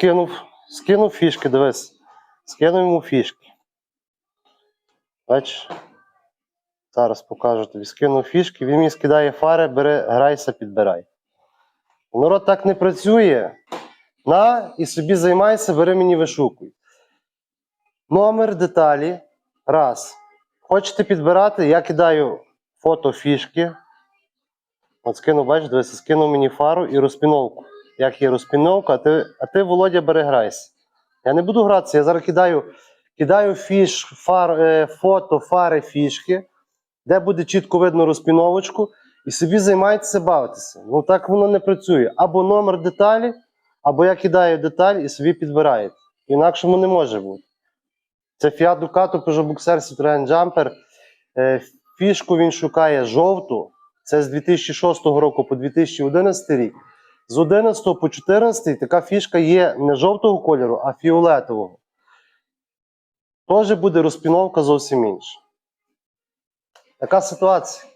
скинув, скинув фішки, дивись. Скинув йому фішки. Бачиш? Зараз покажу тобі. Скинув фішки, він мені скидає фари, бери, грайся, підбирай. Народ так не працює. На і собі займайся, бери мені вишукуй. Номер деталі. Раз. Хочете підбирати, я кидаю фото фішки. От скинув, бачиш, дивися, скинув мені фару і розпіновку. Як є розпіновка, а ти, а ти Володя, бери грайся. Я не буду гратися, я зараз кидаю, кидаю фіш, фар, е, фото, фари, фішки, де буде чітко видно розпіновочку, і собі займайтеся бавитися. Ну так воно не працює. Або номер деталі, або я кидаю деталь і собі підбираєте. Інакшому не може бути. Це Fiat Ducato Peugeot Boxer Citroen Jumper. Е, Фішку він шукає жовту. Це з 2006 року по 2011 рік. З 11 по 14 така фішка є не жовтого кольору, а фіолетового. Теж буде розпіновка зовсім інша. Така ситуація.